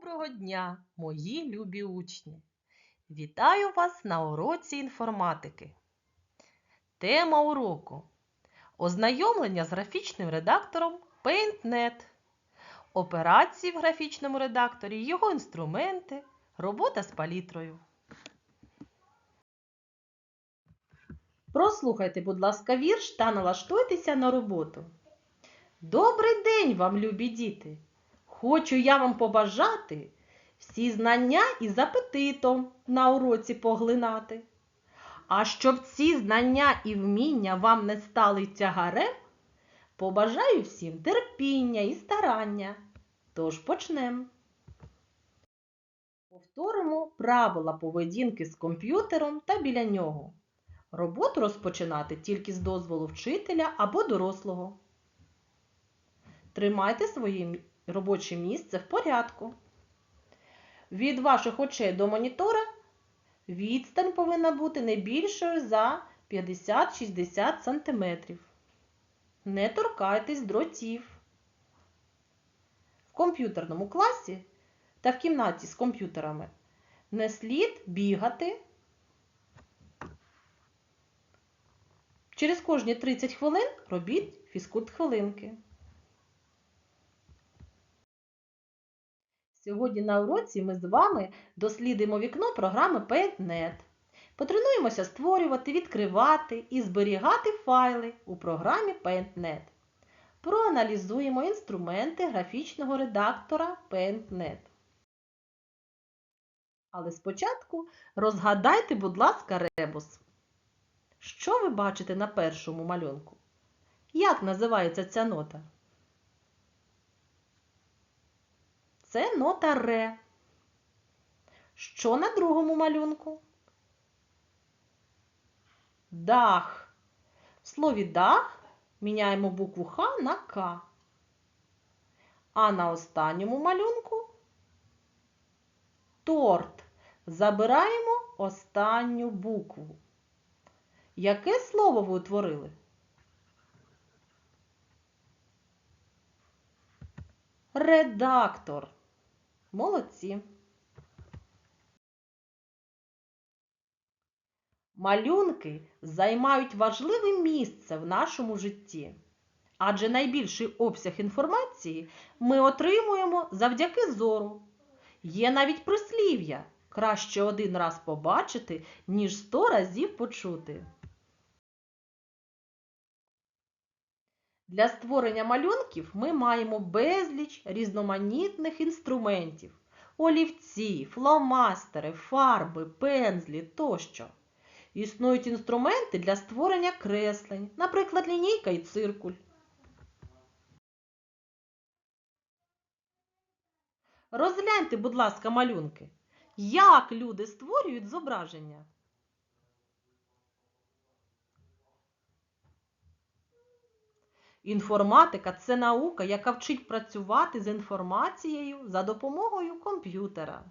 Доброго дня, мої любі учні! Вітаю вас на уроці інформатики. Тема уроку Ознайомлення з графічним редактором PaintNet. Операції в графічному редакторі, його інструменти, робота з палітрою. Прослухайте, будь ласка, вірш та налаштуйтеся на роботу. Добрий день вам, любі діти! Хочу я вам побажати всі знання із апетитом на уроці поглинати. А щоб ці знання і вміння вам не стали тягарем, побажаю всім терпіння і старання. Тож почнемо. Повторимо правила поведінки з комп'ютером та біля нього. Роботу розпочинати тільки з дозволу вчителя або дорослого. Тримайте своє робоче місце в порядку. Від ваших очей до монітора відстань повинна бути не більшою за 50-60 см. Не торкайтесь дротів. В комп'ютерному класі та в кімнаті з комп'ютерами не слід бігати. Через кожні 30 хвилин робіть фізкульт-хвилинки. Сьогодні на уроці ми з вами дослідимо вікно програми PaintNet. Потренуємося створювати, відкривати і зберігати файли у програмі PaintNet. Проаналізуємо інструменти графічного редактора PaintNet. Але спочатку розгадайте, будь ласка, ребус. Що ви бачите на першому малюнку? Як називається ця нота? Це нота ре. Що на другому малюнку? Дах. В слові дах міняємо букву Х на К. А на останньому малюнку торт. Забираємо останню букву. Яке слово ви утворили? Редактор. Молодці. Малюнки займають важливе місце в нашому житті. Адже найбільший обсяг інформації ми отримуємо завдяки зору. Є навіть прислів'я краще один раз побачити, ніж сто разів почути. Для створення малюнків ми маємо безліч різноманітних інструментів олівці, фломастери, фарби, пензлі тощо. Існують інструменти для створення креслень, наприклад, лінійка і циркуль. Розгляньте, будь ласка, малюнки. Як люди створюють зображення? Інформатика це наука, яка вчить працювати з інформацією за допомогою комп'ютера.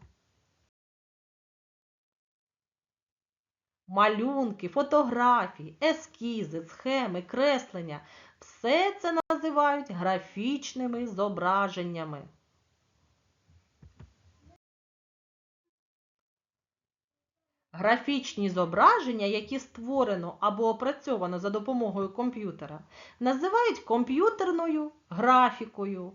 Малюнки, фотографії, ескізи, схеми, креслення все це називають графічними зображеннями. Графічні зображення, які створено або опрацьовано за допомогою комп'ютера, називають комп'ютерною графікою.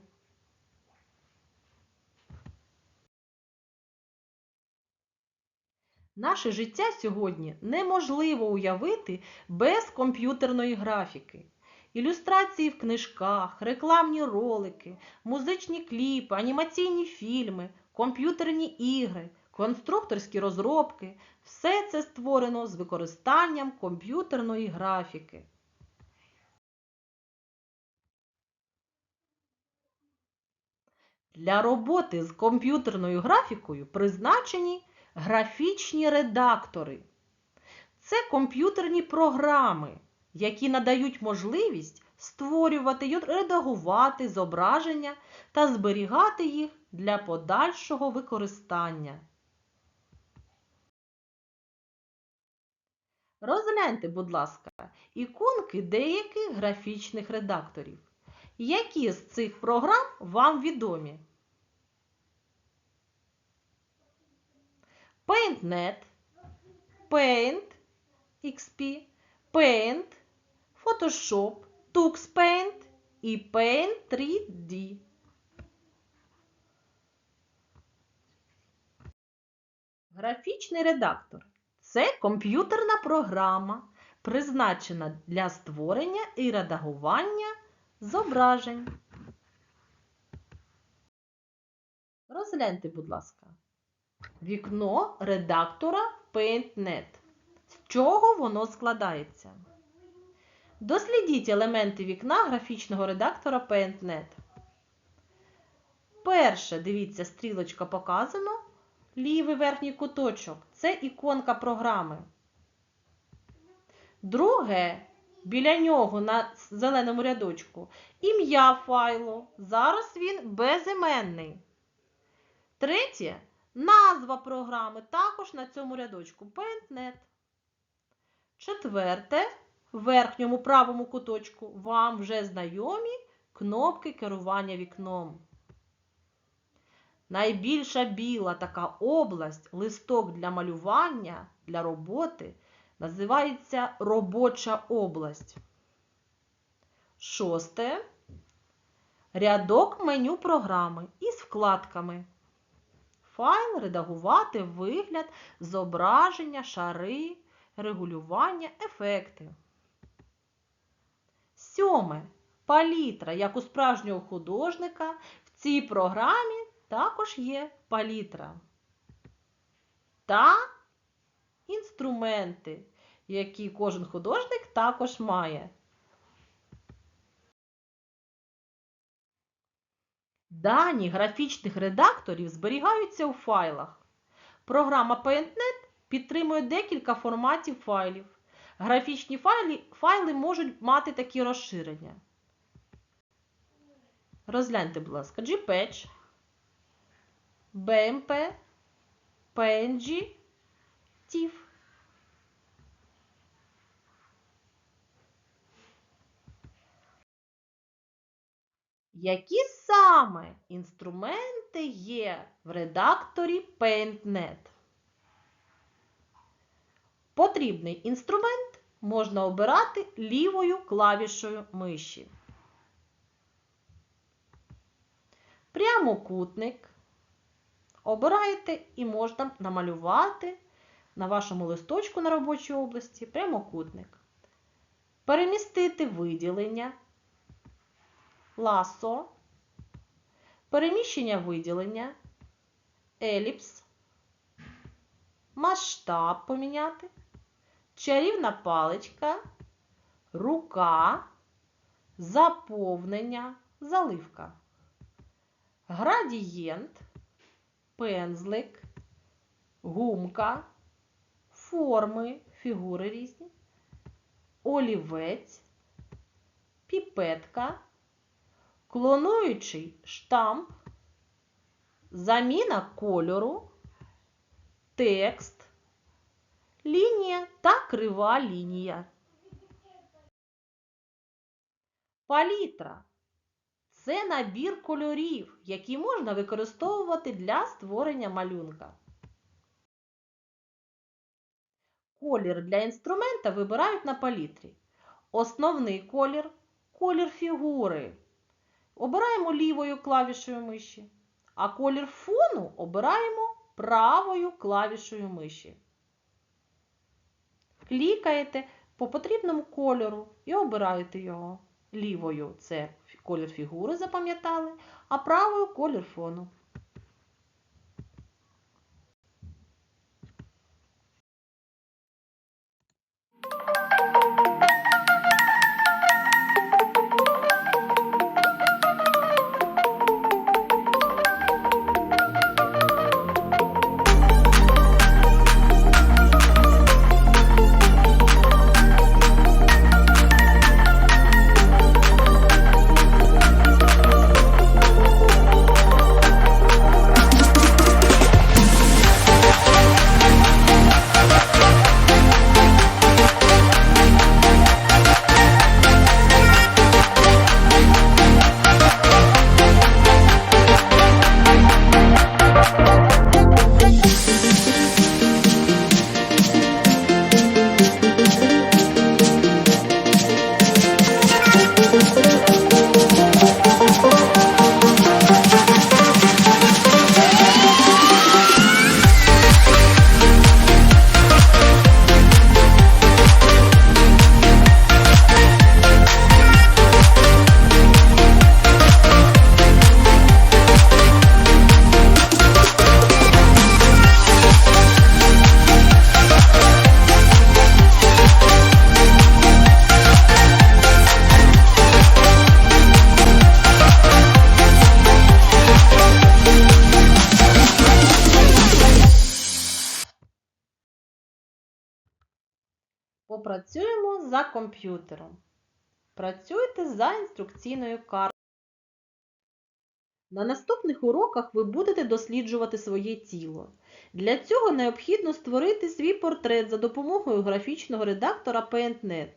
Наше життя сьогодні неможливо уявити без комп'ютерної графіки. Ілюстрації в книжках, рекламні ролики, музичні кліпи, анімаційні фільми, комп'ютерні ігри, конструкторські розробки все це створено з використанням комп'ютерної графіки. Для роботи з комп'ютерною графікою призначені графічні редактори. Це комп'ютерні програми, які надають можливість створювати й редагувати зображення та зберігати їх для подальшого використання. Розгляньте, будь ласка, іконки деяких графічних редакторів. Які з цих програм вам відомі? PaintNet, Paint XP, Paint, Photoshop, TuxPaint і Paint 3D. Графічний редактор це комп'ютерна програма, призначена для створення і редагування зображень. Розгляньте, будь ласка, вікно редактора PaintNet. З чого воно складається? Дослідіть елементи вікна графічного редактора PaintNet. Перше, дивіться, стрілочка показано. Лівий верхній куточок це іконка програми. Друге, біля нього на зеленому рядочку ім'я файлу. Зараз він безіменний. Третє назва програми також на цьому рядочку PaintNet. Четверте, в верхньому правому куточку вам вже знайомі кнопки керування вікном. Найбільша біла така область, листок для малювання, для роботи, називається робоча область. Шосте. Рядок меню програми із вкладками. Файл редагувати вигляд, зображення, шари, регулювання, ефекти. Сьоме. Палітра, як у справжнього художника, в цій програмі також є палітра. Та інструменти, які кожен художник також має. Дані графічних редакторів зберігаються у файлах. Програма PaintNet підтримує декілька форматів файлів. Графічні файли, файли можуть мати такі розширення. Розгляньте, будь ласка, GPatch, BMP, PNG, TIFF. Які саме інструменти є в редакторі PaintNet? Потрібний інструмент можна обирати лівою клавішою миші. Прямокутник. Обираєте і можна намалювати на вашому листочку на робочій області прямокутник. Перемістити виділення, ласо, переміщення виділення, еліпс, масштаб поміняти, чарівна паличка, рука, заповнення, заливка, градієнт, пензлик, гумка, форми, фігури різні, олівець, піпетка, клонуючий штамп, заміна кольору, текст, лінія та крива лінія. Палітра це набір кольорів, які можна використовувати для створення малюнка. Колір для інструмента вибирають на палітрі. Основний колір колір фігури. Обираємо лівою клавішою миші, а колір фону обираємо правою клавішою миші. Клікаєте по потрібному кольору і обираєте його. Лівою це колір фігури запам'ятали, а правою колір фону. you Попрацюємо за комп'ютером. Працюйте за інструкційною картою. На наступних уроках ви будете досліджувати своє тіло. Для цього необхідно створити свій портрет за допомогою графічного редактора PaintNet.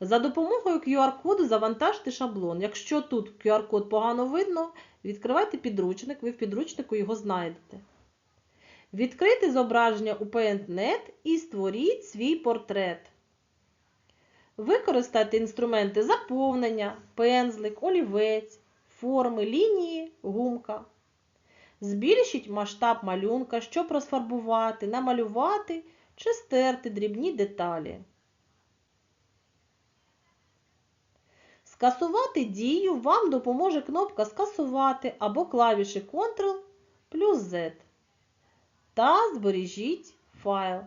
За допомогою QR-коду завантажте шаблон. Якщо тут QR-код погано видно, відкривайте підручник, ви в підручнику його знайдете. Відкрийте зображення у PaintNet і створіть свій портрет. Використайте інструменти заповнення, пензлик, олівець, форми, лінії, гумка. Збільшіть масштаб малюнка, щоб розфарбувати, намалювати чи стерти дрібні деталі. Скасувати дію вам допоможе кнопка Скасувати або клавіші Ctrl плюс Z. Та збережіть файл.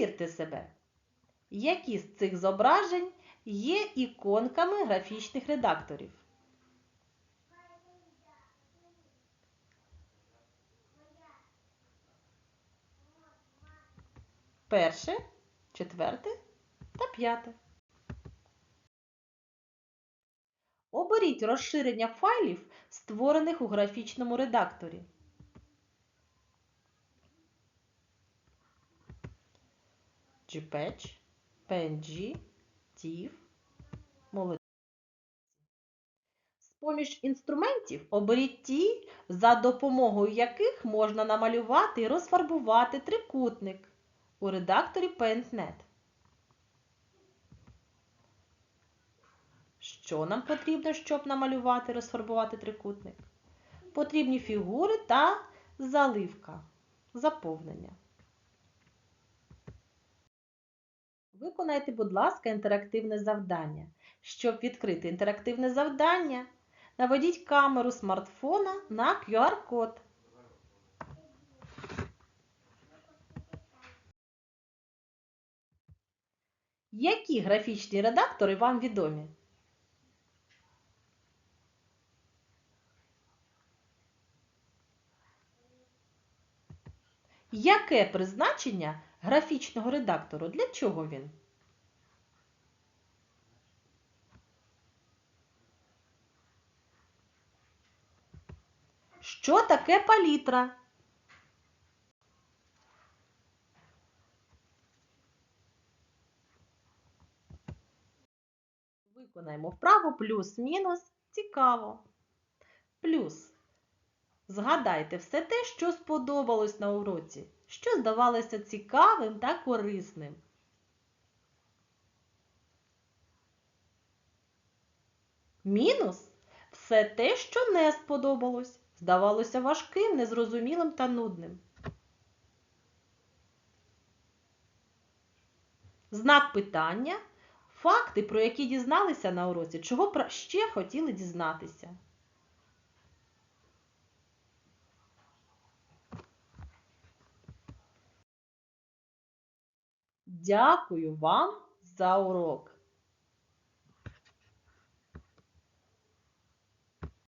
Перевірте себе, які з цих зображень є іконками графічних редакторів. Перше, четверте та п'яте. Оберіть розширення файлів, створених у графічному редакторі. GPatch, PNG, TIFF, молодці. З-поміж інструментів оберіть ті, за допомогою яких можна намалювати і розфарбувати трикутник у редакторі PaintNet. Що нам потрібно, щоб намалювати і розфарбувати трикутник? Потрібні фігури та заливка, заповнення. Виконайте, будь ласка, інтерактивне завдання. Щоб відкрити інтерактивне завдання, наведіть камеру смартфона на QR-код. Які графічні редактори вам відомі? Яке призначення графічного редактору? Для чого він? Що таке палітра? Виконаємо вправо плюс-мінус. Цікаво. Плюс. Згадайте все те, що сподобалось на уроці, що здавалося цікавим та корисним. Мінус все те, що не сподобалось, здавалося важким, незрозумілим та нудним. Знак питання факти, про які дізналися на уроці, чого ще хотіли дізнатися. Дякую вам за урок.